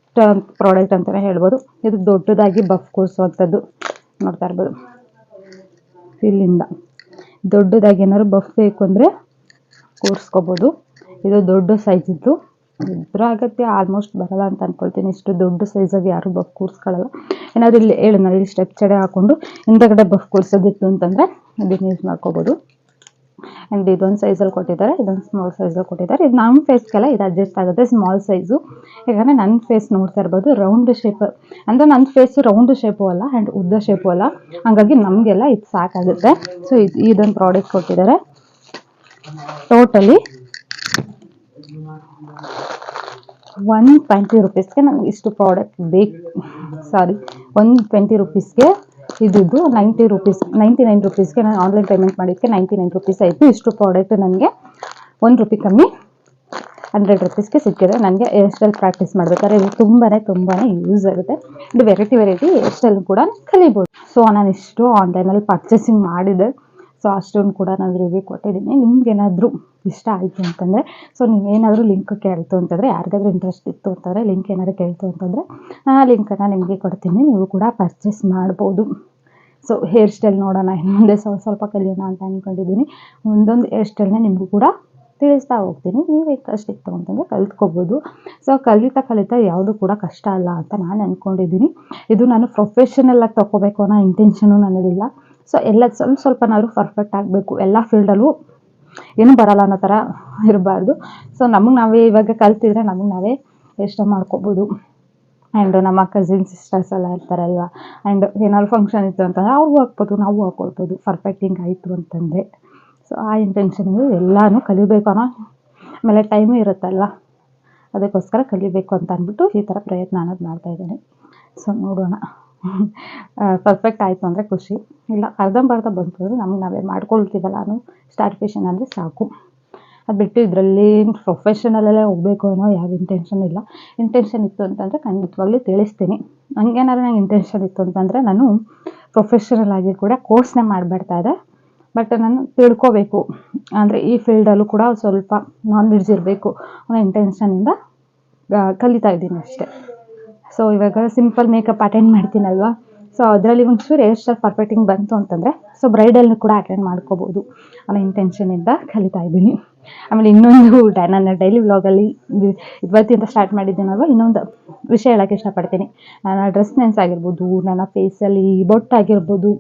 ಪ್ರಾಡಕ್ಟ್ ಅಂತಲೇ ಹೇಳ್ಬೋದು. ಇದು ದೊಡ್ಡದಾಗಿ ಬಫ್ ಕೂರಿಸುವಂಥದ್ದು ನೋಡ್ತಾ ಇರ್ಬೋದು. ಇಲ್ಲಿಂದ ದೊಡ್ಡದಾಗಿ ಏನಾದ್ರು ಬಫ್ ಬೇಕು ಅಂದರೆ ಕೂರಿಸ್ಕೋಬೋದು. ಇದು ದೊಡ್ಡ ಸೈಜಿದ್ದು ಇದ್ರ ಆಗತ್ತೆ ಆಲ್ಮೋಸ್ಟ್ ಬರಲ್ಲ ಅಂತ ಅನ್ಕೊಳ್ತೀನಿ. ಇಷ್ಟು ದೊಡ್ಡ ಸೈಜಾಗಿ ಯಾರು ಬಫ್ ಕೂರಿಸ್ಕೊಳ್ಳಲ್ಲ ಏನಾದ್ರು ಇಲ್ಲಿ, ಹೇಳಿ, ನಾನು ಇಲ್ಲಿ ಸ್ಟೆಪ್ ಚಡೆ ಹಾಕ್ಕೊಂಡು ಹಿಂದಗಡೆ ಬಫ್ ಕೂರಿಸೋದಿತ್ತು ಅಂತಂದರೆ ಅದನ್ನ ಯೂಸ್ ಮಾಡ್ಕೋಬೋದು. ಆ್ಯಂಡ್ ಇದೊಂದು ಸೈಜಲ್ಲಿ ಕೊಟ್ಟಿದ್ದಾರೆ, ಇದೊಂದು ಸ್ಮಾಲ್ ಸೈಜಲ್ಲಿ ಕೊಟ್ಟಿದ್ದಾರೆ. ಇದು ನಮ್ಮ ಫೇಸ್ಗೆಲ್ಲ ಇದು ಅಡ್ಜಸ್ಟ್ ಆಗುತ್ತೆ ಸ್ಮಾಲ್ ಸೈಜು ಯಾಕಂದರೆ ನನ್ನ ಫೇಸ್ ನೋಡ್ತಾ ಇರ್ಬೋದು ರೌಂಡ್ ಶೇಪ್ ಅಂದರೆ ನನ್ನ ಫೇಸ್ ರೌಂಡ್ ಶೇಪು ಅಲ್ಲ ಆ್ಯಂಡ್ ಉದ್ದ ಶೇಪು ಅಲ್ಲ. ಹಾಗಾಗಿ ನಮಗೆಲ್ಲ ಇದು ಸಾಕಾಗುತ್ತೆ. ಸೊ ಇದು, ಇದೊಂದು ಪ್ರಾಡಕ್ಟ್ ಕೊಟ್ಟಿದ್ದಾರೆ. ಟೋಟಲಿ ಒನ್ ಟ್ವೆಂಟಿ ರುಪೀಸ್ಗೆ ನನಗೆ ಇಷ್ಟು ಪ್ರಾಡಕ್ಟ್ ಬೇಕು. ಸಾರಿ ಒನ್ ಟ್ವೆಂಟಿ ರುಪೀಸ್ಗೆ ಇದ್ದಿದ್ದು ನೈಂಟಿ ರುಪೀಸ್ ನೈಂಟಿ ನೈನ್ ರುಪೀಸ್ಗೆ ನಾನು ಆನ್ಲೈನ್ ಪೇಮೆಂಟ್ ಮಾಡಿದ್ದಕ್ಕೆ ನೈಂಟಿ ನೈನ್ ರುಪೀಸ್ ಆಯಿತು. ಇಷ್ಟು ಪ್ರಾಡಕ್ಟ್ ನನಗೆ ಒಂದು ರುಪಿ ಕಮ್ಮಿ ಹಂಡ್ರೆಡ್ ರುಪೀಸ್ಗೆ ಸಿಕ್ಕಿದೆ. ನನಗೆ ಹೇರ್ ಸ್ಟೈಲ್ ಪ್ರಾಕ್ಟೀಸ್ ಮಾಡ್ಬೇಕಾದ್ರೆ ಇದು ತುಂಬಾ ತುಂಬಾ ಯೂಸ್ ಆಗುತ್ತೆ. ಇದು ವೆರೈಟಿ ವೆರೈಟಿ ಹೇರ್ ಸ್ಟೈಲ್ ಕೂಡ ಕಲಿಬೋದು. ಸೊ ನಾನು ಇಷ್ಟು ಆನ್ಲೈನಲ್ಲಿ ಪರ್ಚೇಸಿಂಗ್ ಮಾಡಿದೆ ಸೊ ಅಷ್ಟೊಂದು ಕೂಡ ನಾನು ರಿವ್ಯೂ ಕೊಟ್ಟಿದ್ದೀನಿ. ನಿಮ್ಗೇನಾದರೂ ಇಷ್ಟ ಆಯಿತು ಅಂತಂದರೆ ಸೊ ನೀವೇನಾದರೂ ಲಿಂಕ್ ಕೇಳ್ತು ಅಂತಂದರೆ, ಯಾರಿಗಾದ್ರೂ ಇಂಟ್ರೆಸ್ಟ್ ಇತ್ತು ಅಂತಂದರೆ ಲಿಂಕ್ ಏನಾದ್ರು ಕೇಳ್ತು ಅಂತಂದರೆ, ಆ ಲಿಂಕನ್ನು ನಿಮಗೆ ಕೊಡ್ತೀನಿ. ನೀವು ಕೂಡ ಪರ್ಚೇಸ್ ಮಾಡ್ಬೋದು. ಸೊ ಹೇರ್ ಸ್ಟೈಲ್ ನೋಡೋಣ, ಇನ್ನು ಮುಂದೆ ಸ್ವಲ್ಪ ಸ್ವಲ್ಪ ಕಲಿಯೋಣ ಅಂತ ಅಂದ್ಕೊಂಡಿದ್ದೀನಿ ಒಂದೊಂದು ಹೇರ್ ಸ್ಟೈಲ್ನ ನಿಮಗೂ ಕೂಡ ತಿಳಿಸ್ತಾ ಹೋಗ್ತೀನಿ. ನೀವು ಇಂಟ್ರೆಸ್ಟ್ ಇತ್ತು ಅಂತಂದರೆ ಕಲ್ತ್ಕೋಬೋದು. ಸೊ ಕಲಿತಾ ಕಲಿತಾ ಯಾವುದು ಕೂಡ ಕಷ್ಟ ಅಲ್ಲ ಅಂತ ನಾನು ಅಂದ್ಕೊಂಡಿದ್ದೀನಿ ಇದು ನಾನು ಪ್ರೊಫೆಷನಲ್ಲಾಗಿ ತೊಗೋಬೇಕು ಅನ್ನೋ ಇಂಟೆನ್ಷನು ನನ್ನದಿಲ್ಲ ಸೊ ಎಲ್ಲ ಸ್ವಲ್ಪ ಸ್ವಲ್ಪನಾದ್ರೂ ಪರ್ಫೆಕ್ಟ್ ಆಗಬೇಕು. ಎಲ್ಲ ಫೀಲ್ಡಲ್ಲೂ ಏನೂ ಬರಲ್ಲ ಅನ್ನೋ ಥರ ಇರಬಾರ್ದು. ಸೊ ನಮಗೆ ನಾವೇ ಇವಾಗ ಕಲ್ತಿದ್ರೆ ನಮಗೆ ನಾವೇ ಇಷ್ಟ ಮಾಡ್ಕೋಬೋದು. ಆ್ಯಂಡ್ ನಮ್ಮ ಕಸಿನ್ ಸಿಸ್ಟರ್ಸ್ ಎಲ್ಲ ಇರ್ತಾರಲ್ವ ಆ್ಯಂಡ್ ಏನಾದ್ರು ಫಂಕ್ಷನ್ ಇತ್ತು ಅಂತಂದರೆ ಅವ್ರಿಗೂ ಹಾಕ್ಬೋದು, ನಾವು ಹಾಕ್ಕೊಳ್ಬೋದು ಪರ್ಫೆಕ್ಟಿಂಗ್ ಆಯಿತು ಅಂತಂದರೆ. ಸೊ ಆ ಇಂಟೆನ್ಷನಿಗೆ ಎಲ್ಲನೂ ಕಲಿಬೇಕು ಅನ್ನೋ ಆಮೇಲೆ ಟೈಮು ಇರುತ್ತಲ್ವ? ಅದಕ್ಕೋಸ್ಕರ ಕಲಿಬೇಕು ಅಂತ ಅಂದ್ಬಿಟ್ಟು ಈ ಥರ ಪ್ರಯತ್ನ ಅನ್ನೋದು ಮಾಡ್ತಾಯಿದ್ದೀನಿ ಸೊ ನೋಡೋಣ. ಪರ್ಫೆಕ್ಟ್ ಆಯಿತು ಅಂದರೆ ಖುಷಿ. ಇಲ್ಲ ಅರ್ಧಂಬರ್ಧ ಬಂತು ಅಂದರೆ ನಮ್ಗೆ ನಾವೇ ಮಾಡ್ಕೊಳ್ತೀವಲ್ಲ ಅನ್ನೋ ಸ್ಟಾರ್ಟಿಫಿಷನ್ ಅಂದರೆ ಸಾಕು. ಅದು ಬಿಟ್ಟು ಇದರಲ್ಲಿ ಪ್ರೊಫೆಷನಲ್ಲೇ ಹೋಗಬೇಕು ಅನ್ನೋ ಯಾವ ಇಂಟೆನ್ಷನ್ ಇಲ್ಲ. ಇಂಟೆನ್ಷನ್ ಇತ್ತು ಅಂತಂದರೆ ಖಂಡಿತವಾಗ್ಲೂ ತಿಳಿಸ್ತೀನಿ. ಹಂಗೇನಾದ್ರು ನಂಗೆ ಇಂಟೆನ್ಷನ್ ಇತ್ತು ಅಂತಂದರೆ ನಾನು ಪ್ರೊಫೆಷನಲ್ ಆಗಿ ಕೂಡ ಕೋರ್ಸ್ನೇ ಇದ್ದೆ ಬಟ್ ನಾನು ತಿಳ್ಕೊಬೇಕು. ಅಂದರೆ ಈ ಫೀಲ್ಡಲ್ಲೂ ಕೂಡ ಸ್ವಲ್ಪ ನಾಲೆಡ್ಜ್ ಇರಬೇಕು ಅನ್ನೋ ಇಂಟೆನ್ಷನಿಂದ ಕಲಿತಾ ಇದ್ದೀನಿ ಅಷ್ಟೇ. ಸೊ ಇವಾಗ ಸಿಂಪಲ್ ಮೇಕಪ್ ಅಟೆಂಡ್ ಮಾಡ್ತೀನಲ್ವಾ? ಸೊ ಅದರಲ್ಲಿ ಒಂಚೂರು ಹೇರ್ ಸ್ಟೈಲ್ ಪರ್ಫೆಕ್ಟಿಂಗ್ ಬಂತು ಅಂತಂದರೆ ಸೊ ಬ್ರೈಡಲ್ನು ಕೂಡ ಅಟೆಂಡ್ ಮಾಡ್ಕೋಬೋದು. ಅನ್ನೋ ಇಂಟೆನ್ಷನಿಂದ ಕಲಿತಾ ಇದ್ದೀನಿ. ಆಮೇಲೆ ಇನ್ನೊಂದು ನನ್ನ ಡೈಲಿ ವ್ಲಾಗಲ್ಲಿ ಇವತ್ತಿಂದ ಸ್ಟಾರ್ಟ್ ಮಾಡಿದ್ದೀನಲ್ವ? ಇನ್ನೊಂದು ವಿಷಯ ಹೇಳೋಕ್ಕೆ ಇಷ್ಟಪಡ್ತೀನಿ. ನನ್ನ ಡ್ರೆಸ್ ನೆನ್ಸ್ ಆಗಿರ್ಬೋದು, ನನ್ನ ಫೇಸಲ್ಲಿ ಬೊಟ್ಟಾಗಿರ್ಬೋದು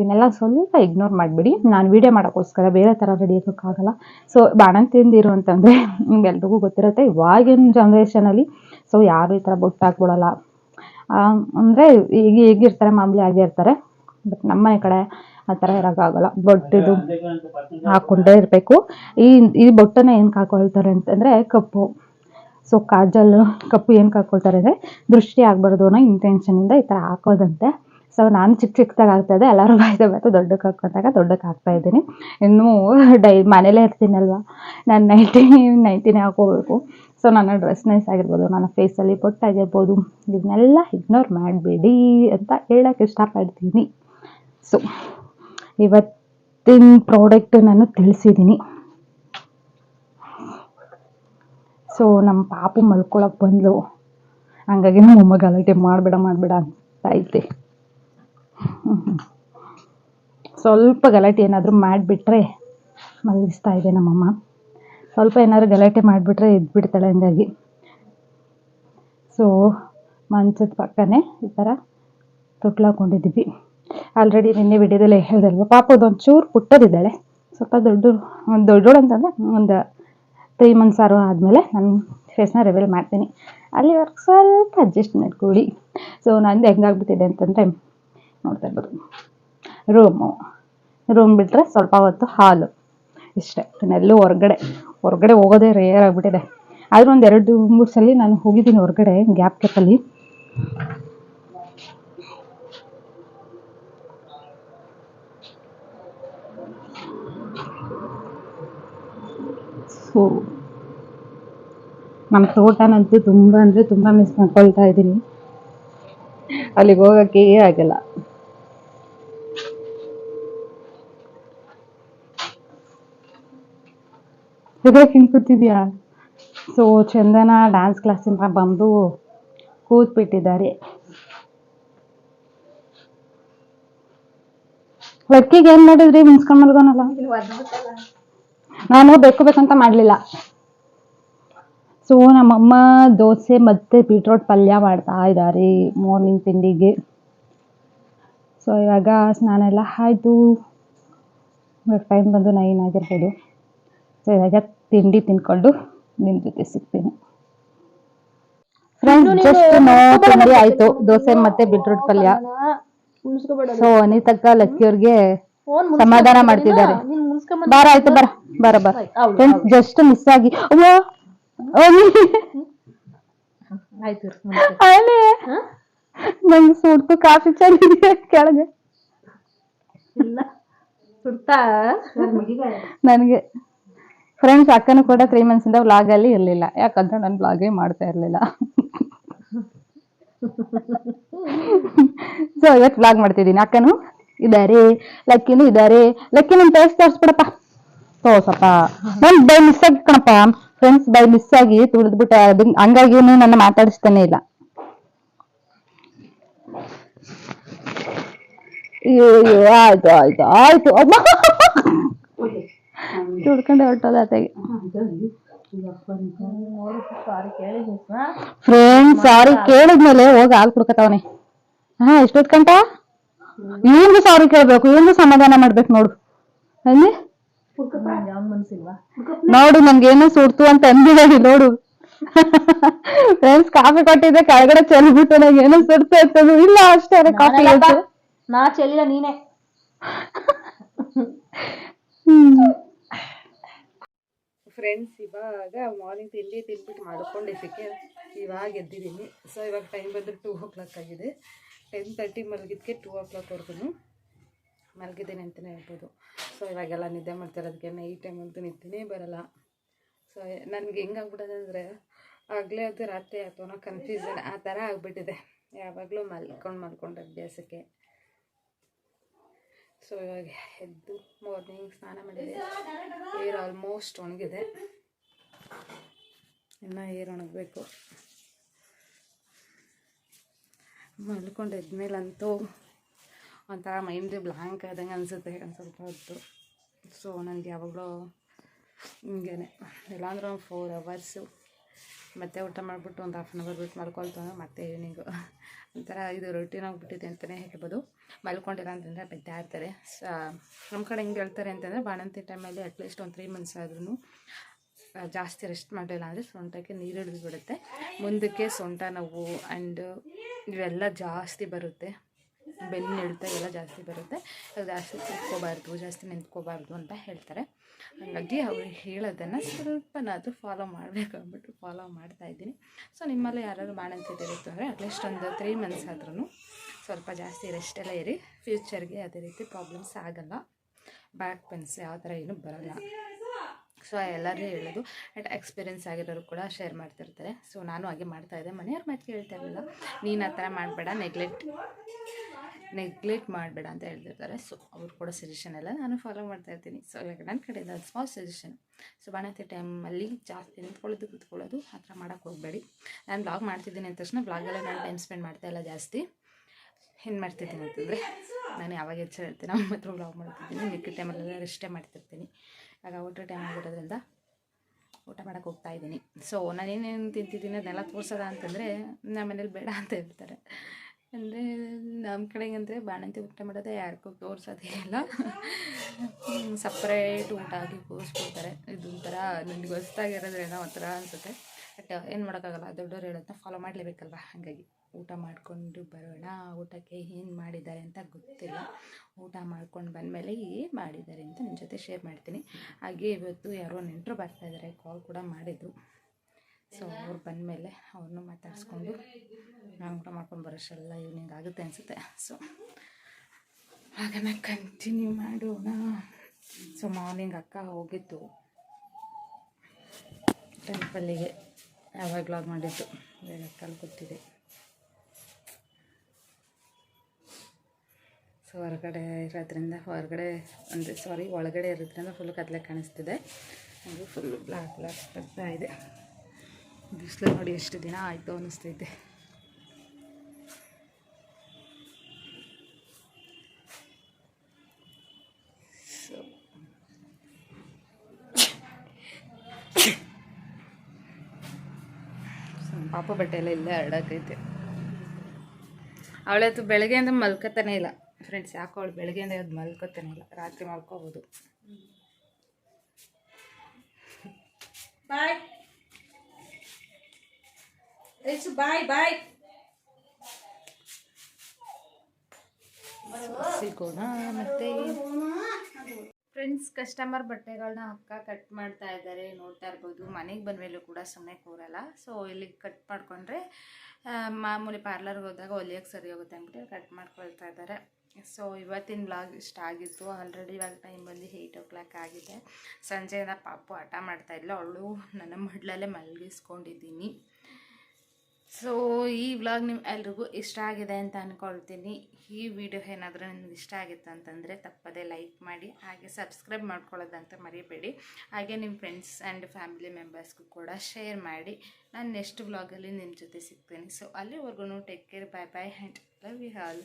ಇವನ್ನೆಲ್ಲ ಸ್ವಲ್ಪ ಇಗ್ನೋರ್ ಮಾಡಿಬಿಡಿ. ನಾನು ವೀಡಿಯೋ ಮಾಡೋಕ್ಕೋಸ್ಕರ ಬೇರೆ ಥರ ರೆಡಿ ಆಗೋಕ್ಕಾಗಲ್ಲ ಸೊ ಬಾಣಂತಿಯಂದಿರು ಅಂತಂದರೆ ನಿಮ್ಗೆಲ್ರಿಗೂ ಗೊತ್ತಿರುತ್ತೆ, ಇವಾಗಿನ ಜನ್ರೇಷನಲ್ಲಿ ಸೊ ಯಾರು ಈ ಥರ ಬೊಟ್ಟು ಅಂದರೆ ಈಗ ಹೇಗಿರ್ತಾರೆ, ಮಾಮೂಲಿ ಆಗೇ ಇರ್ತಾರೆ. ಬಟ್ ನಮ್ಮ ಮನೆ ಕಡೆ ಆ ಥರ ಇರೋಕ್ಕಾಗಲ್ಲ. ಬೊಟ್ಟಿದು ಹಾಕ್ಕೊಂಡೇ ಇರಬೇಕು. ಈ ಈ ಬೊಟ್ಟನ್ನು ಏನಕ್ಕೆ ಹಾಕೊಳ್ತಾರೆ ಅಂತಂದರೆ ಕಪ್ಪು. ಸೊ ಕಾಜಲ್ ಕಪ್ಪು ಏನಕ್ಕೆ ಹಾಕ್ಕೊಳ್ತಾರೆ ಅಂದರೆ ದೃಷ್ಟಿ ಆಗಬಾರ್ದು ಅನ್ನೋ ಇಂಟೆನ್ಷನಿಂದ ಈ ಥರ ಹಾಕೋದಂತೆ. ಸೊ ನಾನು ಚಿಕ್ಕ ಚಿಕ್ಕದಾಗಿ ಇದೆ ಎಲ್ಲರೂ ಬಾಯ್ದೆ ಬಾಯ್ತು ದೊಡ್ಡಕ್ಕೆ ಹಾಕ್ಕೊಂಡಾಗ ದೊಡ್ಡಕ್ಕೆ ಹಾಕ್ತಾ ಇದ್ದೀನಿ. ಇನ್ನೂ ಡೈ, ಮನೇಲೇ ಇರ್ತೀನಲ್ವ? ನಾನು ನೈಟಿ ನೈಂಟಿನೇ ಹಾಕೋಬೇಕು. ಸೊ ನನ್ನ ಡ್ರೆಸ್ನೆಸ್ ಆಗಿರ್ಬೋದು. ನನ್ನ ಫೇಸಲ್ಲಿ ಪೊಟ್ಟಾಗಿರ್ಬೋದು ಇದನ್ನೆಲ್ಲ ಇಗ್ನೋರ್ ಮಾಡಬೇಡಿ ಅಂತ ಹೇಳೋಕ್ಕೆ ಇಷ್ಟಪಡ್ತೀನಿ. ಸೊ ಇವತ್ತಿನ ಪ್ರಾಡಕ್ಟ್ ನಾನು ತಿಳಿಸಿದ್ದೀನಿ. ಸೊ ನಮ್ಮ ಪಾಪು ಮಲ್ಕೊಳಕ್ಕೆ ಬಂದಳು ಹಂಗಾಗಿ ನಮ್ಮ ಗಲಾಟೆ ಮಾಡಬೇಡ ಮಾಡಬೇಡ ಅಂತ ಐತೆ. ಸ್ವಲ್ಪ ಗಲಾಟೆ ಏನಾದರೂ ಮಾಡಿಬಿಟ್ರೆ ಮಲಗಿಸ್ತಾ ಇದೆ ನಮ್ಮಮ್ಮ. ಸ್ವಲ್ಪ ಏನಾದರೂ ಗಲಾಟೆ ಮಾಡಿಬಿಟ್ರೆ ಎದ್ಬಿಡ್ತಾಳೆ ಹಂಗಾಗಿ. ಸೊ ಮಂಚದ ಪಕ್ಕನೇ ಈ ಥರ ತೊಟ್ಲಾಕೊಂಡಿದ್ದೀವಿ. ಆಲ್ರೆಡಿ ನಿನ್ನೆ ವಿಡಿಯೋದಲ್ಲೇ ಹೇಳ್ದಲ್ವ ಒಂದು ಚೂರು ಪುಟ್ಟದಿದ್ದಾಳೆ. ಸ್ವಲ್ಪ ದೊಡ್ಡ ಒಂದು ದೊಡ್ಡೋಳು ಅಂತಂದರೆ ಒಂದು ತ್ರೀ ಮಂತ್ಸ್ ಆರು ಆದಮೇಲೆ ನಾನು ಫೇಸ್ನ ರಿವೀಲ್ ಮಾಡ್ತೀನಿ. ಅಲ್ಲಿವರೆಗೆ ಸ್ವಲ್ಪ ಅಡ್ಜಸ್ಟ್ಮೆಂಟ್ ಕೊಡಿ ಸೊ ನಂದು ಹೆಂಗಾಗ್ಬಿಟ್ಟಿದೆ ಅಂತಂದರೆ ನೋಡ್ತಾ ಇರ್ಬೋದು. ರೂಮು ರೂಮ್ ಬಿಟ್ಟರೆ ಸ್ವಲ್ಪ ಹೊತ್ತು ಹಾಲು ಇಷ್ಟೇ. ಇನ್ನೆಲ್ಲೂ ಹೊರಗಡೆ ಹೊರಗಡೆ ಹೋಗೋದೇ ರೇರ್ ಆಗಿಬಿಟ್ಟಿದೆ. ಆದರೂ ಒಂದು ಎರಡು, ಮೂರು ಸಲ ನಾನು ಹೋಗಿದ್ದೀನಿ ಹೊರಗಡೆ ಗ್ಯಾಪ್ ಗ್ಯಾಪಲ್ಲಿ ಸೊ ನಮ್ಮ ತೋಟನಂತೂ ತುಂಬ ಅಂದರೆ ತುಂಬ ಮಿಸ್ ಮಾಡ್ಕೊಳ್ತಾ ಇದ್ದೀನಿ. ಅಲ್ಲಿಗೆ ಹೋಗೋಕ್ಕೆ ಆಗಲ್ಲ. ಇದಕ್ಕೆ ಹಿಂಗೆ ಕೂತಿದ್ಯಾ ಸೊ ಚಂದನ ಡ್ಯಾನ್ಸ್ ಕ್ಲಾಸಿಂದ ಬಂದು ಕೂತ್ಬಿಟ್ಟಿದ್ದಾರೆ. ಲಕ್ಕಿಗೆ ಏನು ಮಾಡಿದ್ರಿ ಮುನ್ಸ್ಕೊಂಡ್ ಮಲ್ಗೋನಲ್ಲ ನಾನು ಬೇಕು ಬೇಕಂತ ಮಾಡಲಿಲ್ಲ. ಸೊ ನಮ್ಮಮ್ಮ ದೋಸೆ ಮತ್ತು ಬೀಟ್ರೋಟ್ ಪಲ್ಯ ಮಾಡ್ತಾ ಇದ್ದಾರೆ ಮಾರ್ನಿಂಗ್ ತಿಂಡಿಗೆ. ಸೊ ಇವಾಗ ಸ್ನಾನ ಎಲ್ಲ ಆಯಿತು. ಇವಾಗ ಟೈಮ್ ಬಂದು ನೈನ್ ಆಗಿರ್ಬೋದು. ಸೊ ಇವಾಗ ತಿಂಡಿ ತಿನ್ಕೊಂಡು ನಿಮ್ಮ ಜೊತೆ ಸಿಗ್ತೀನಿ. ಫ್ರೆಂಡ್ಸ್ ಜಸ್ಟ್ ನೋ ತಿಂಡಿ ಆಯಿತು. ದೋಸೆ ಮತ್ತೆ ಬಿಟ್ರೂಟ್ ಪಲ್ಯ. ಸೊ ಅನಿತಕ್ಕ ಲಕ್ಕಿಯವ್ರಿಗೆ ಸಮಾಧಾನ ಮಾಡ್ತಿದ್ದಾರೆ. ಬಾರ ಆಯ್ತು ಬರ ಬರ ಬರ. ಫ್ರೆಂಡ್ಸ್ ಜಸ್ಟ್ ಮಿಸ್ ಆಗಿ ನಂಗೆ ಸುಡ್ತು ಕಾಫಿ ಚೆನ್ನಾಗಿದೆ ಕೆಳಗೆ. ನನಗೆ ಫ್ರೆಂಡ್ಸ್ ಅಕ್ಕನೂ ಕೂಡ ತ್ರೀ ಮಂತ್ಸ್ ಇಂದ ವ್ಲಾಗ್ ಅಲ್ಲಿ ಇರ್ಲಿಲ್ಲ. ಯಾಕಂದ್ರೆ ನಾನು ವ್ಲಾಗೇ ಮಾಡ್ತಾ ಇರ್ಲಿಲ್ಲ. ಸೊ ಇವತ್ತು ವ್ಲಾಗ್ ಮಾಡ್ತಿದ್ದೀನಿ. ಅಕ್ಕನು ಇದಾರೆ. ಲಕ್ಕಿನೂ ಇದಾರೆ. ಲಕ್ಕಿ ನನ್ ತೋರ್ಸ್ ತೋರ್ಸ್ಬಿಡಪ್ಪ. ತೋರ್ಸಪ್ಪ. ನನ್ ಬೈ ಮಿಸ್ ಆಗಿ ಕಣಪ್ಪ. ಫ್ರೆಂಡ್ಸ್ ಬೈ ಮಿಸ್ ಆಗಿ ತುಳಿದ್ಬಿಟ್ಟೆ. ಬಿಟ್ಟ ಹಂಗಾಗಿ ನನ್ನ ಮಾತಾಡಿಸ್ತಾನೆ ಇಲ್ಲ. ಆಯ್ತು ಆಯ್ತು ಆಯ್ತು. ಅಮ್ಮ ತುಡ್ಕೊಂಡೆ ಹೊಟ್ಟೋದ ಫ್ರೆಂಡ್ ಸಾರಿ ಕೇಳಿದ್ಮೇಲೆ ಹೋಗಿ ಹಾಲು ಕುಡ್ಕತಾವನೆ ಹಾ ಎಷ್ಟೊತ್ ಕಂಟ ಇವ್ನಿಗೂ ಸಾರಿ ಕೇಳ್ಬೇಕು ಇವ್ನಿಗೂ ಸಮಾಧಾನ ಮಾಡ್ಬೇಕು ನೋಡು. ಅಲ್ಲಿ ನೋಡು ನಮ್ಗೇನು ಸುಡ್ತು ಅಂತ ಅಂದಿದಾಗಿ ನೋಡು. ಫ್ರೆಂಡ್ಸ್ ಕಾಫಿ ಕೊಟ್ಟಿದ್ದೆ ಕೆಳಗಡೆ ಚೆಲ್ಬಿಟ್ಟು ನಂಗೆ ಏನೋ ಸುಡ್ತು ಇಲ್ಲ ಅಷ್ಟೇ ಅದೇ ಕಾಫಿ ನಾ ಚೆಲ್ಲಿಲ್ಲ ನೀನೆ. ಫ್ರೆಂಡ್ಸ್ ಇವಾಗ ಮಾರ್ನಿಂಗ್ ತಿಂಡಿ ತಿಂದ್ಬಿಟ್ಟು ಮಾಡ್ಕೊಂಡಿದ್ದಕ್ಕೆ ಇವಾಗ ಎದ್ದಿದ್ದೀನಿ. ಸೊ ಇವಾಗ ಟೈಮ್ ಬಂದರೆ ಟೂ ಓ ಕ್ಲಾಕ್ ಆಗಿದೆ. ಟೆನ್ ತರ್ಟಿ ಮಲಗಿದ್ದಕ್ಕೆ ಟೂ ಓ ಕ್ಲಾಕ್ವರೆಗೂ ಮಲಗಿದ್ದೀನಿ ಅಂತಲೇ ಹೇಳ್ಬೋದು. ಸೊ ಇವಾಗೆಲ್ಲ ನಿದ್ದೆ ಮಾಡ್ತಿರೋದಕ್ಕೆ ನೈಟ್ ಟೈಮ್ ಅಂತೂ ನಿದ್ದೆನೇ ಬರಲ್ಲ. ಸೊ ನನಗೆ ಹೆಂಗಾಗ್ಬಿಟ್ಟದೆ ಅಂದರೆ ಆಗಲೇ ಅದು ರಾತ್ರಿ ಆಯ್ತು ಅನ್ನೋ ಕನ್ಫ್ಯೂಷನ್ ಆ ಥರ ಆಗಿಬಿಟ್ಟಿದೆ. ಯಾವಾಗಲೂ ಮಲ್ಕೊಂಡು ಮಲ್ಕೊಂಡು ಅಭ್ಯಾಸಕ್ಕೆ. ಸೊ ಇವಾಗ ಎದ್ದು ಮಾರ್ನಿಂಗ್ ಸ್ನಾನ ಮಾಡಿದೆ. ಏರ್ ಆಲ್ಮೋಸ್ಟ್ ಒಣಗಿದೆ. ಇನ್ನು ಏರ್ ಒಣಗಬೇಕು. ಮಲ್ಕೊಂಡು ಎದ್ಮೇಲಂತೂ ಒಂಥರ ಮೈಂಡ್ ಬ್ಲ್ಯಾಂಕ್ ಆದಂಗೆ ಅನಿಸುತ್ತೆ ಒಂದು ಸ್ವಲ್ಪ ಹೊತ್ತು. ಸೊ ನನಗೆ ಯಾವಾಗಲೂ ಹಿಂಗೇನೆ. ಇಲ್ಲಾಂದ್ರೆ ಒಂದು ಫೋರ್ ಅವರ್ಸು ಮತ್ತೆ ಊಟ ಮಾಡಿಬಿಟ್ಟು ಒಂದು ಹಾಫ್ ಆನ್ ಅವರ್ ಬಿಟ್ಟು ಮಲ್ಕೊಳ್ತಾನೆ ಮತ್ತೆ ಈವ್ನಿಂಗು ಒಂಥರ ಇದು ರೊಟೀನ್ ಆಗಿಬಿಟ್ಟಿದೆ ಅಂತಲೇ ಹೇಳ್ಬೋದು. ಮಲ್ಕೊಂಡಿಲ್ಲ ಅಂತಂದರೆ ಬೆದ್ದ ಇರ್ತಾರೆ. ನಮ್ಮ ಕಡೆ ಹೆಂಗೆ ಹೇಳ್ತಾರೆ ಅಂತಂದರೆ ಬಾಣಂತಿ ಟೈಮಲ್ಲಿ ಅಟ್ಲೀಸ್ಟ್ ಒಂದು ತ್ರೀ ಮಂತ್ಸ್ ಆದ್ರೂ ಜಾಸ್ತಿ ರೆಸ್ಟ್ ಮಾಡಲಿಲ್ಲ ಅಂದರೆ ಸೊಂಟಕ್ಕೆ ನೀರು ಹಿಡಿದು ಬಿಡುತ್ತೆ ಮುಂದಕ್ಕೆ ಸೊಂಟ ನೋವು ಆ್ಯಂಡ್ ಇವೆಲ್ಲ ಜಾಸ್ತಿ ಬರುತ್ತೆ. ಬೆನ್ನು ಎಳ್ತ ಎಲ್ಲ ಜಾಸ್ತಿ ಬರುತ್ತೆ. ಜಾಸ್ತಿ ಕೂತ್ಕೋಬಾರ್ದು ಜಾಸ್ತಿ ನಿಂತ್ಕೋಬಾರ್ದು ಅಂತ ಹೇಳ್ತಾರೆ. ಹಾಗಾಗಿ ಅವ್ರು ಹೇಳೋದನ್ನು ಸ್ವಲ್ಪನಾದರೂ ಫಾಲೋ ಮಾಡಬೇಕು ಅಂದ್ಬಿಟ್ಟು ಫಾಲೋ ಮಾಡ್ತಾ ಇದ್ದೀನಿ. ಸೊ ನಿಮ್ಮಲ್ಲಿ ಯಾರಾದ್ರು ಮಾಡಂತಿದ್ದಿರುತ್ತೋ ಅಂದರೆ ಅಟ್ಲೀಸ್ಟ್ ಒಂದು ತ್ರೀ ಮಂತ್ಸ್ ಆದ್ರೂ ಸ್ವಲ್ಪ ಜಾಸ್ತಿ ರೆಸ್ಟ್ ಎಲ್ಲ ಇರಿ. ಫ್ಯೂಚರ್ಗೆ ಅದೇ ರೀತಿ ಪ್ರಾಬ್ಲಮ್ಸ್ ಆಗಲ್ಲ. ಬ್ಯಾಕ್ ಪೆನ್ಸ್ ಯಾವ ಥರ ಏನೂ ಬರಲ್ಲ. ಸೊ ಎಲ್ಲರೂ ಹೇಳೋದು. ಆ್ಯಂಡ್ ಎಕ್ಸ್ಪೀರಿಯೆನ್ಸ್ ಆಗಿರೋರು ಕೂಡ ಶೇರ್ ಮಾಡ್ತಿರ್ತಾರೆ. ಸೊ ನಾನು ಹಾಗೆ ಮಾಡ್ತಾಯಿದ್ದೆ ಮನೆಯವ್ರ ಮಾತು ಕೇಳ್ತಾ ಇರಲಿಲ್ಲ. ನೀನು ಆ ಥರ ಮಾಡಬೇಡ ನೆಗ್ಲೆಕ್ಟ್ ನೆಗ್ಲೆಕ್ಟ್ ಮಾಡಬೇಡ ಅಂತ ಹೇಳ್ತಿರ್ತಾರೆ. ಸೊ ಅವ್ರು ಕೂಡ ಸಜೆಷನ್ ಎಲ್ಲ ನಾನು ಫಾಲೋ ಮಾಡ್ತಾ ಇರ್ತೀನಿ. ಸೊ ಇವಾಗ ನನ್ನ ಕಡೆಯಿಂದ ಸ್ಮಾಲ್ ಸಜೆಷನ್ ಸೊ ಬಾಣಂತಿ ಟೈಮಲ್ಲಿ ಜಾಸ್ತಿ ನಿಂತ್ಕೊಳ್ಳೋದು, ಕೂತ್ಕೊಳ್ಳೋದು ಆ ಥರ ಮಾಡೋಕ್ಕೆ ಹೋಗಬೇಡಿ. ನಾನು ಬ್ಲಾಗ್ ಮಾಡ್ತಿದ್ದೀನಿ ಅಂದ ತಕ್ಷಣ ಬ್ಲಾಗಲ್ಲೇ ನಾನು ಟೈಮ್ ಸ್ಪೆಂಡ್ ಮಾಡ್ತಾ ಇಲ್ಲ ಜಾಸ್ತಿ. ಏನು ಮಾಡ್ತಿದ್ದೀನಿ ಅಂತಂದರೆ, ನಾನು ಯಾವಾಗ ಎಚ್ಚರ ಹೇಳ್ತೀನಿ ನಮ್ಮ ಹತ್ರ ಬ್ಲಾಗ್ ಮಾಡ್ತಿದ್ದೀನಿ ಮಿಕ್ಕ ಟೈಮಲ್ಲೆಲ್ಲ ರೆಸ್ಟೇ ಮಾಡ್ತಿರ್ತೀನಿ. ಆಗ ಊಟ ಟೈಮ್ ಆಗಿರೋದ್ರಿಂದ ಊಟ ಮಾಡೋಕೆ ಹೋಗ್ತಾ ಇದ್ದೀನಿ. ಸೊ ನಾನೇನೇನು ತಿಂತಿದ್ದೀನಿ ಅದನ್ನೆಲ್ಲ ತೋರಿಸೋದ ಅಂತಂದರೆ ನಮ್ಮ ಮನೇಲಿ ಬೇಡ ಅಂತ ಹೇಳ್ತಾರೆ. ಅಂದರೆ ನಮ್ಮ ಕಡೆಗಂದರೆ ಬಾಣಂತಿ ಊಟ ಮಾಡೋದೇ ಯಾರಿಗೂ ತೋರ್ಸೋದೇ ಇಲ್ಲ. ಸಪ್ರೇಟ್ ಊಟ ಆಗಿ ಕೂರಿಸ್ಕೊಡ್ತಾರೆ ಇದು ಒಂಥರ ನನಗೆ ಹೊಸ್ದಾಗಿರೋದ್ರೇನೋ ಒಂಥರ ಅನಿಸುತ್ತೆ. ಬಟ್ ಏನು ಮಾಡೋಕ್ಕಾಗಲ್ಲ, ದೊಡ್ಡವ್ರು ಹೇಳೋದನ್ನ ಫಾಲೋ ಮಾಡಲೇಬೇಕಲ್ವ? ಹಾಗಾಗಿ ಊಟ ಮಾಡಿಕೊಂಡು ಬರೋಣ, ಊಟಕ್ಕೆ ಏನು ಮಾಡಿದ್ದಾರೆ ಅಂತ ಗೊತ್ತಿಲ್ಲ. ಊಟ ಮಾಡ್ಕೊಂಡು ಬಂದಮೇಲೆ ಏನು ಮಾಡಿದ್ದಾರೆ ಅಂತ ನಿಮ್ಮ ಜೊತೆ ಶೇರ್ ಮಾಡ್ತೀನಿ. ಹಾಗೆ ಇವತ್ತು ಯಾರೋ ನೆಂಟರು ಬರ್ತಾಯಿದ್ದಾರೆ ಕಾಲ್ ಕೂಡ ಮಾಡಿದ್ರು. ಸೊ ಅವ್ರು ಬಂದಮೇಲೆ ಅವ್ರನ್ನೂ ಮಾತಾಡಿಸ್ಕೊಂಡು ನಾನು ಊಟ ಮಾಡ್ಕೊಂಡು ಬರೋಷ್ಟೆಲ್ಲ ಈವ್ನಿಂಗ್ ಆಗುತ್ತೆ ಅನಿಸುತ್ತೆ. ಸೊ ಹಾಗನ್ನ ಕಂಟಿನ್ಯೂ ಮಾಡೋಣ. ಸೊ ಮಾರ್ನಿಂಗ್ ಅಕ್ಕ ಹೋಗಿದ್ದು. ಟೆಂಪಲ್ಲಿಗೆ ಯಾವಾಗ ಲಾಗ್ ಮಾಡಿದ್ದು? ಅಕ್ಕಲ್ಲಿ ಗೊತ್ತಿದೆ ಸೊ ಹೊರಗಡೆ ಇರೋದ್ರಿಂದ ಹೊರಗಡೆ ಅಂದರೆ ಸಾರಿ ಒಳಗಡೆ ಇರೋದ್ರಿಂದ ಫುಲ್ ಕತ್ಲೆ ಕಾಣಿಸ್ತಿದೆ. ಅದು ಫುಲ್ ಬ್ಲ್ಯಾಕ್ ಬ್ಲ್ಯಾಕ್ ಬರ್ತಾ ಇದೆ. ಬಿಸಿಲು ನೋಡಿ ಎಷ್ಟು ದಿನ ಆಯಿತು ಅನ್ನಿಸ್ತೈತೆ. ಪಾಪ ಬಟ್ಟೆ ಎಲ್ಲ ಇಲ್ಲೇ ಹರಡಕ್ಕೈತೆ ಅವಳತ್ತು ಬೆಳಗ್ಗೆಯಿಂದ ಮಲ್ಕೋತಾನೆ ಇಲ್ಲ. ಫ್ರೆಂಡ್ಸ್ ಯಾಕೋ ಅವಳು ಬೆಳಗ್ಗೆಯಿಂದ ಅದು ಮಲ್ಕೋತಾನೆ ಇಲ್ಲ. ರಾತ್ರಿ ಮಲ್ಕೋಬೋದು. ಬಾಯ್ ಇಟ್ಸ್ ಬಾಯ್ ಬಾಯ್ ಸಿಗೋಣ ಮತ್ತೆ. ಫ್ರೆಂಡ್ಸ್ ಕಸ್ಟಮರ್ ಬಟ್ಟೆಗಳನ್ನ ಅಕ್ಕ ಕಟ್ ಮಾಡ್ತಾ ಇದ್ದಾರೆ ನೋಡ್ತಾ ಇರ್ಬೋದು. ಮನೆಗೆ ಬಂದಮೇಲೂ ಕೂಡ ಸುಮ್ಮನೆ ಕೂರಲ್ಲ. ಸೊ ಇಲ್ಲಿ ಕಟ್ ಮಾಡಿಕೊಂಡ್ರೆ ಮಾಮೂಲಿ ಪಾರ್ಲರ್ಗೆ ಹೋದಾಗ ಹೊಲಿಯೋಕ್ಕೆ ಸರಿ ಹೋಗುತ್ತೆ ಅಂದ್ಬಿಟ್ಟು ಕಟ್ ಮಾಡ್ಕೊಳ್ತಾ ಇದ್ದಾರೆ ಸೊ ಇವತ್ತಿನ ಬ್ಲಾಗ್ ಇಷ್ಟ ಆಗಿತ್ತು. ಆಲ್ರೆಡಿ ಇವಾಗ ಟೈಮ್ ಬಂದು ಏಯ್ಟ್ ಓ ಕ್ಲಾಕ್ ಆಗಿದೆ. ಸಂಜೆಯಿಂದ ಪಾಪು ಹಠ ಮಾಡ್ತಾ ಇಲ್ಲ ಅವಳು ನನ್ನ ಮಡ್ಲಲ್ಲೇ ಮಲಗಿಸ್ಕೊಂಡಿದ್ದೀನಿ. ಸೊ ಈ ವ್ಲಾಗ್ ನಿಮ್ಮ ಎಲ್ರಿಗೂ ಇಷ್ಟ ಆಗಿದೆ ಅಂತ ಅಂದ್ಕೊಳ್ತೀನಿ ಈ ವಿಡಿಯೋ ಏನಾದರೂ ನಿಮ್ಗೆ ಇಷ್ಟ ಆಗಿತ್ತು ಅಂತಂದರೆ ತಪ್ಪದೇ ಲೈಕ್ ಮಾಡಿ, ಹಾಗೆ ಸಬ್ಸ್ಕ್ರೈಬ್ ಮಾಡ್ಕೊಳ್ಳೋದಂತ ಮರಿಬೇಡಿ. ಹಾಗೆ ನಿಮ್ಮ ಫ್ರೆಂಡ್ಸ್ ಆ್ಯಂಡ್ ಫ್ಯಾಮಿಲಿ ಮೆಂಬರ್ಸ್ಗೂ ಕೂಡ ಶೇರ್ ಮಾಡಿ. ನಾನು ನೆಕ್ಸ್ಟ್ ವ್ಲಾಗಲ್ಲಿ ನಿಮ್ಮ ಜೊತೆ ಸಿಗ್ತೀನಿ. ಸೊ ಅಲ್ಲಿವರೆಗೂ take care bye bye and love you all